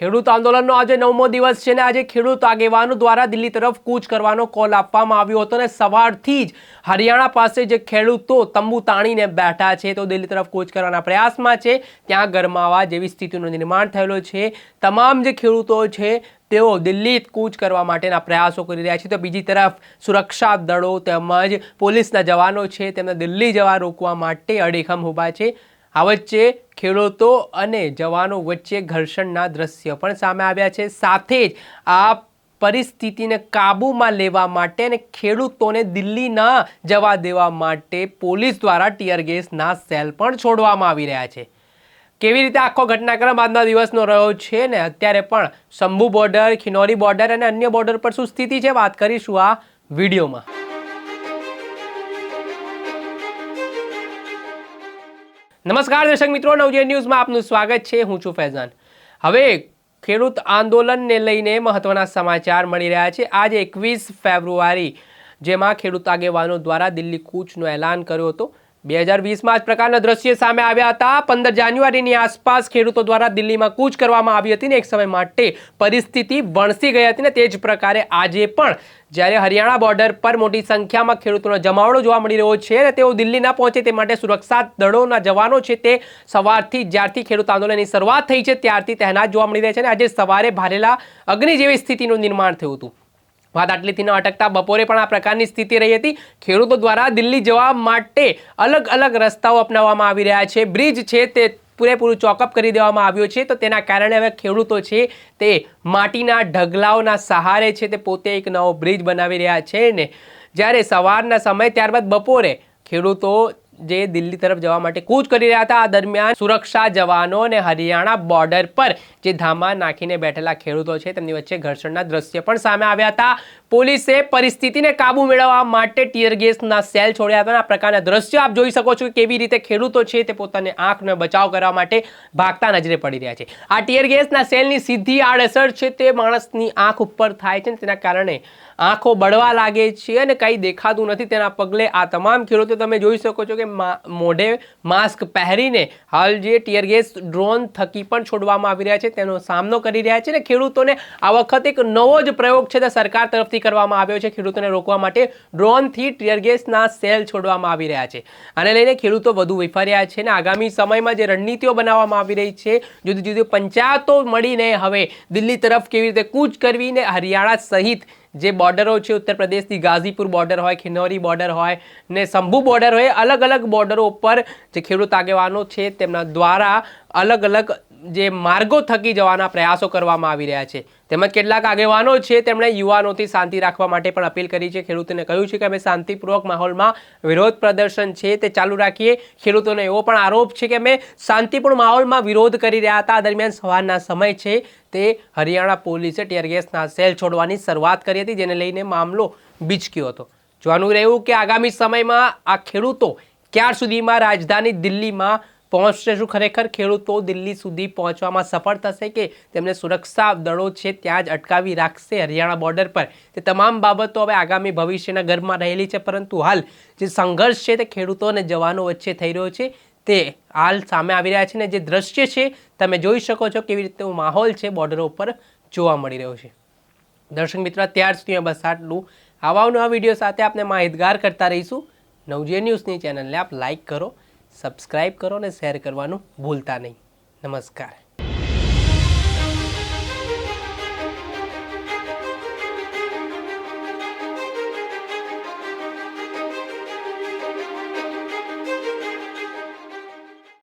ખેડૂત આંદોલનનો આજે નવમો દિવસ છે ને આજે ખેડૂત આગેવાનો દ્વારા દિલ્હી તરફ કૂચ કરવાનો કોલ આપવામાં આવ્યો હતો અને સવારથી જ હરિયાણા પાસે જે ખેડૂતો તંબુ તાણીને બેઠા છે તો દિલ્હી તરફ કૂચ કરવાના પ્રયાસમાં છે. ત્યાં ગરમાવા જેવી સ્થિતિનું નિર્માણ થયેલું છે. તમામ જે ખેડૂતો છે તેઓ દિલ્હી કૂચ કરવા માટેના પ્રયાસો કરી રહ્યા છે. તો બીજી તરફ સુરક્ષા દળો તેમજ પોલીસના જવાનો છે તેમને દિલ્હી જવા રોકવા માટે અડીખમ ઊભા છે. આ વચ્ચે ખેડૂતો અને જવાનો વચ્ચે ઘર્ષણના દ્રશ્ય પણ સામે આવ્યા છે. સાથે જ આ પરિસ્થિતિને કાબૂમાં લેવા માટે અને ખેડૂતોને દિલ્હી ન જવા દેવા માટે પોલીસ દ્વારા ટીયર ગેસના સેલ પણ છોડવામાં આવી રહ્યા છે. કેવી રીતે આખો ઘટનાક્રમ આજના દિવસનો રહ્યો છે ને અત્યારે પણ શંભુ બોર્ડર ખિનોરી બોર્ડર અને અન્ય બોર્ડર પર શું સ્થિતિ છે વાત કરીશું આ વિડીયોમાં. નમસ્કાર દર્શક મિત્રો નવજે ન્યૂઝમાં આપનું સ્વાગત છે. હું છું ફૈઝાન. હવે ખેડૂત આંદોલનને લઈને મહત્વના સમાચાર મળી રહ્યા છે. આજે એકવીસ ફેબ્રુઆરી, જેમાં ખેડૂત આગેવાનો દ્વારા દિલ્હી કૂચનું એલાન કર્યો હતું. બે હજાર વીસમાં આ પ્રકારના દ્રશ્ય સામે આવ્યા હતા. પંદર જાન્યુઆરીની આસપાસ ખેડૂતો દ્વારા દિલ્હીમાં કૂચ કરવામાં આવી હતી ને એક સમય માટે પરિસ્થિતિ વણસી ગઈ હતી ને તે જ પ્રકારે આજે પણ જ્યારે હરિયાણા બોર્ડર પર મોટી સંખ્યામાં ખેડૂતોનો જમાવડો જોવા મળી રહ્યો છે અને તેઓ દિલ્હી ના પહોંચે તે માટે સુરક્ષા દળોના જવાનો છે તે સવારથી જ્યારથી ખેડૂત આંદોલનની શરૂઆત થઈ છે ત્યારથી તહેનાત જોવા મળી રહ્યા છે અને આજે સવારે ભારેલા અગ્નિ જેવી સ્થિતિનું નિર્માણ થયું હતું. વાત આટલીથી ન અટકતા, બપોરે પણ આ પ્રકારની સ્થિતિ રહી હતી. ખેડૂતો દ્વારા દિલ્હી જવા માટે અલગ અલગ રસ્તાઓ અપનાવવામાં આવી રહ્યા છે. બ્રિજ છે તે પૂરેપૂરું ચોકઅપ કરી દેવામાં આવ્યો છે. તો તેના કારણે હવે ખેડૂતો છે તે માટીના ઢગલાઓના સહારે છે તે પોતે એક નવો બ્રિજ બનાવી રહ્યા છે ને જ્યારે સવારના સમય ત્યારબાદ બપોરે ખેડૂતો જે દિલ્હી તરફ જવા માટે કૂચ કરી રહ્યા હતા. આ દરમિયાન સુરક્ષા જવાનો અને હરિયાણા બોર્ડર પર જે ધામા નાખીને બેઠેલા ખેડૂતો છે, તેમની વચ્ચે ઘર્ષણના દ્રશ્ય પણ સામે આવ્યા હતા. પોલીસે પરિસ્થિતિને કાબુ મેળવવા માટે ટીયર ગેસના સેલ છોડ્યા હતા આ પ્રકારના દ્રશ્ય આપ જોઈ શકો છો કે કેવી રીતે ખેડૂતો છે તે પોતાની આંખનો બચાવ કરવા માટે ભાગતા નજરે પડી રહ્યા છે. આ ટીયર ગેસના સેલની સીધી આડઅસર છે તે માણસની આંખ ઉપર થાય છે તેના કારણે આંખો બળવા લાગે છે અને કંઈ દેખાતું નથી તેના પગલે આ તમામ ખેડૂતો તમે જોઈ શકો છો કે મોઢે માસ્ક પહેરીને હાલ જે ટીયર ગેસ ડ્રોન થકી પણ છોડવામાં આવી રહ્યા છે, તેનો સામનો કરી રહ્યા છે અને ખેડૂતોને આ વખત એક નવો જ પ્રયોગ છે તે સરકાર તરફથી કરવામાં આવ્યો છે, ખેડૂતોને રોકવા માટે ડ્રોનથી ટીયર ગેસના સેલ છોડવામાં આવી રહ્યા છે. આને લઈને ખેડૂતો વધુ વિફર્યા છે અને આગામી સમયમાં જે રણનીતિઓ બનાવવામાં આવી રહી છે જુદી જુદી પંચાયતો મળીને હવે દિલ્હી તરફ કેવી રીતે કૂચ કરવી ને હરિયાણા સહિત જે બોર્ડરો છે, ઉત્તર પ્રદેશની ગાઝીપુર બોર્ડર હોય, ખિનોરી બોર્ડર હોય ને શંભુ બોર્ડર હોય અલગ અલગ બોર્ડરો ઉપર જે ખેડૂત આગેવાનો છે, તેમના દ્વારા અલગ અલગ જે માર્ગો થકી જવાના પ્રયાસો કરવામાં આવી રહ્યા છે. તેમજ કેટલાક આગેવાનો છે, તેમણે યુવાનોથી શાંતિ રાખવા માટે પણ અપીલ કરી છે. ખેડૂતોને કહ્યું છે કે અમે શાંતિપૂર્વક માહોલમાં વિરોધ પ્રદર્શન છે તે ચાલુ રાખીએ. ખેડૂતોને એવો પણ આરોપ છે કે અમે શાંતિપૂર્ણ માહોલમાં વિરોધ કરી રહ્યા હતા. દરમિયાન સવારના સમય છે, તે હરિયાણા પોલીસે ટીયરગેસના સેલ છોડવાની શરૂઆત કરી હતી, જેને લઈને મામલો બીચક્યો હતો. જોવાનું રહ્યું કે આગામી સમયમાં આ ખેડૂતો ક્યાર સુધીમાં રાજધાની દિલ્હીમાં પહોંચશે શું ખરેખર? ખેડૂતો દિલ્હી સુધી પહોંચવામાં સફળ થશે કે તેમને સુરક્ષા દળો છે ત્યાં જ અટકાવી રાખશે હરિયાણા બોર્ડર પર? તે તમામ બાબતો હવે આગામી ભવિષ્યના ગર્ભમાં રહેલી છે, પરંતુ હાલ જે સંઘર્ષ છે તે ખેડૂતો અને જવાનો વચ્ચે થઈ રહ્યો છે, તે હાલ સામે આવી રહ્યા છે ને જે દ્રશ્ય છે, તમે જોઈ શકો છો કેવી રીતે માહોલ છે બોર્ડરો ઉપર જોવા મળી રહ્યો છે. દર્શક મિત્રો, ત્યાર સુધી બસ આટલું. આવા નવા વીડિયો સાથે આપણે માહિતગાર કરતા રહીશું. નવજીએ ન્યૂઝની ચેનલને આપ લાઈક કરો. સબસ્ક્રાઈબ કરો અને શેર કરવાનું ભૂલતા નહીં. નમસ્કાર.